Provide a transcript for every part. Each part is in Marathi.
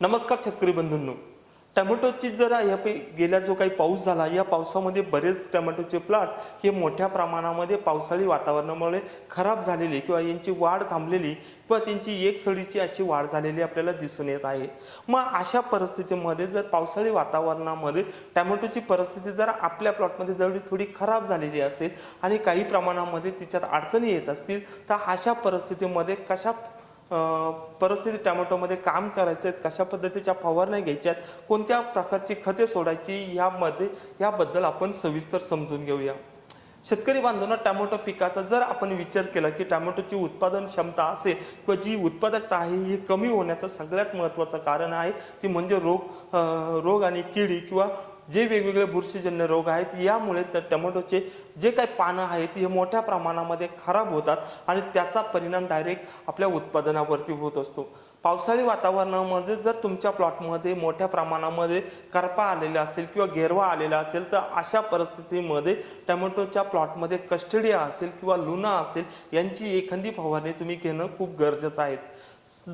नमस्कार शेतकरी बंधूंनो. टमॅटोची जर या गेल्या जो काही पाऊस झाला या पावसामध्ये बरेच टोमॅटोचे प्लॉट हे मोठ्या प्रमाणामध्ये पावसाळी वातावरणामुळे खराब झालेली किंवा यांची वाढ थांबलेली किंवा त्यांची एक सडीची अशी वाढ झालेली आपल्याला दिसून येत आहे. मग अशा परिस्थितीमध्ये जर पावसाळी वातावरणामध्ये टमॅटोची परिस्थिती जर आपल्या प्लॉटमध्ये जरी थोडी खराब झालेली असेल आणि काही प्रमाणामध्ये तिच्यात अडचणी येत असतील तर अशा परिस्थितीमध्ये कशा परिस्थिती टोमॅटोमध्ये काम करायचं कशा पद्धतीच्या फवारण्या घ्यायच्यात कोणत्या प्रकारची खते सोडायची यामध्ये याबद्दल आपण सविस्तर समजून घेऊया. शेतकरी बांधवांना टोमॅटो पिकाचा जर आपण विचार केला की टोमॅटोची उत्पादन क्षमता असेल किंवा जी उत्पादकता आहे ही कमी होण्याचं सगळ्यात महत्त्वाचं कारण आहे ती म्हणजे रोग रोग आणि किडी किंवा जे वेगवेगळे बुरशीजन्य रोग आहेत यामुळे तर टोमॅटोचे जे काही पानं आहेत हे मोठ्या प्रमाणामध्ये खराब होतात आणि त्याचा परिणाम डायरेक्ट आपल्या उत्पादनावरती होत असतो. पावसाळी वातावरणामध्ये जर तुमच्या प्लॉटमध्ये मोठ्या प्रमाणामध्ये करपा आलेला असेल किंवा गेरवा आलेला असेल तर अशा परिस्थितीमध्ये टमॅटोच्या प्लॉटमध्ये कस्टडिया असेल किंवा लुना असेल यांची एखादी फवारणी तुम्ही घेणं खूप गरजेचं आहे.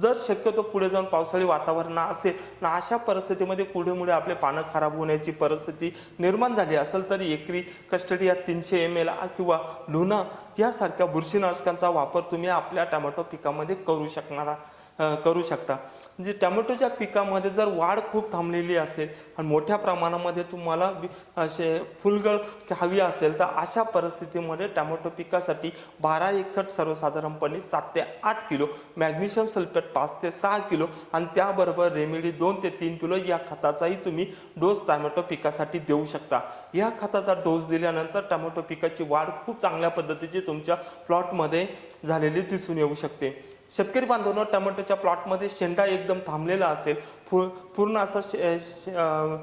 जर शक्यतो पुढे जाऊन पावसाळी वातावरण असेल ना अशा परिस्थितीमध्ये पुढे मुळे आपले पानं खराब होण्याची परिस्थिती निर्माण झाली असेल तर एकरी कस्टडी या तीनशे एम एल किंवा लुना यासारख्या बुरशीनाशकांचा वापर तुम्ही आपल्या टमॅटो पिकामध्ये करू शकणारा करू शकता. म्हणजे टोमॅटोच्या पिकामध्ये जर वाढ खूप थांबलेली असेल आणि मोठ्या प्रमाणामध्ये तुम्हाला असे फुलगळ हवी असेल तर अशा परिस्थितीमध्ये टोमॅटो पिकासाठी बारा एकसष्ट सर्वसाधारणपणे सात ते आठ किलो मॅग्नेशियम सल्फेट पाच ते सहा किलो आणि त्याबरोबर रेमेडी दोन ते तीन किलो या खताचाही तुम्ही डोस टोमॅटो पिकासाठी देऊ शकता. या खताचा डोस दिल्यानंतर टमॅटो पिकाची वाढ खूप चांगल्या पद्धतीची तुमच्या प्लॉटमध्ये झालेली दिसून येऊ शकते. शेतकरी बांधवांनो टमॅटोच्या प्लॉटमध्ये शेंडा एकदम थांबलेला असेल. फु- पूर्ण असं शे-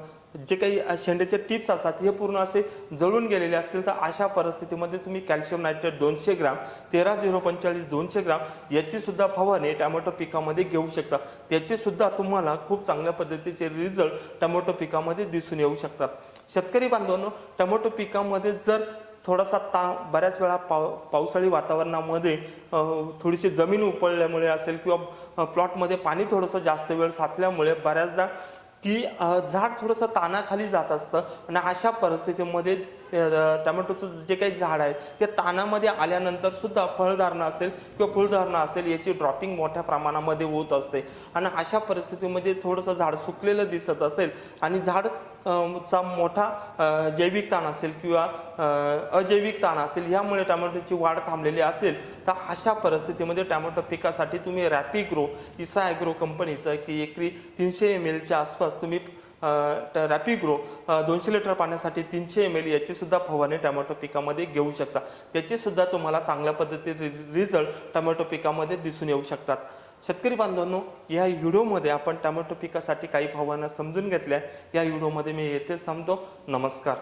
जे काही शेंड्याचे टिप्स असतात हे पूर्ण असे जळून गेलेले असतील. तर अशा परिस्थितीमध्ये तुम्ही कॅल्शियम नायट्रेट दोनशे ग्राम तेरा झिरो पंचेचाळीस दोनशे ग्राम याची सुद्धा फवारणी टोमॅटो पिकामध्ये घेऊ शकता. त्याचे सुद्धा तुम्हाला खूप चांगल्या पद्धतीचे रिझल्ट टमॅटो पिकामध्ये दिसून येऊ शकतात. शेतकरी बांधवांनो टमॅटो पिकामध्ये जर थोडासा ता बऱ्याच वेळा पाव पावसाळी वातावरणामध्ये थोडीशी जमीन उपळल्यामुळे असेल किंवा प्लॉटमध्ये पाणी थोडंसं जास्त वेळ साचल्यामुळे बऱ्याचदा की झाड थोडंसं तानाखाली जात असतं. आणि अशा परिस्थितीमध्ये टोमॅटोचं जे काही झाड आहे ते तानामध्ये आल्यानंतर सुद्धा फळधारणा असेल किंवा फुलधारणा असेल याची ड्रॉपिंग मोठ्या प्रमाणामध्ये होत असते. आणि अशा परिस्थितीमध्ये थोडंसं झाड सुकलेलं दिसत असेल आणि झाड चा मोठा जैविक ताण असेल किंवा अजैविक ताण असेल ह्यामुळे टोमॅटोची वाढ थांबलेली असेल तर अशा परिस्थितीमध्ये टोमॅटो पिकासाठी तुम्ही रॅपिग्रो इसा ॲग्रो कंपनीचं की एकरी तीनशे एम एलच्या आसपास तुम्ही रॅपी ग्रो दोनशे लिटर पाण्यासाठी तीनशे एम एल याचीसुद्धा फवारणी टमॅटो पिकामध्ये घेऊ शकता. त्याचेसुद्धा तुम्हाला चांगल्या पद्धतीचे रिझल्ट टोमॅटो पिकामध्ये दिसून येऊ शकतात. शेतकरी बांधवांनो या व्हिडिओमध्ये आपण टोमॅटो पिकासाठी काही फवारण्या समजून घेतल्या. या व्हिडिओमध्ये मी येथेच थांबतो. नमस्कार.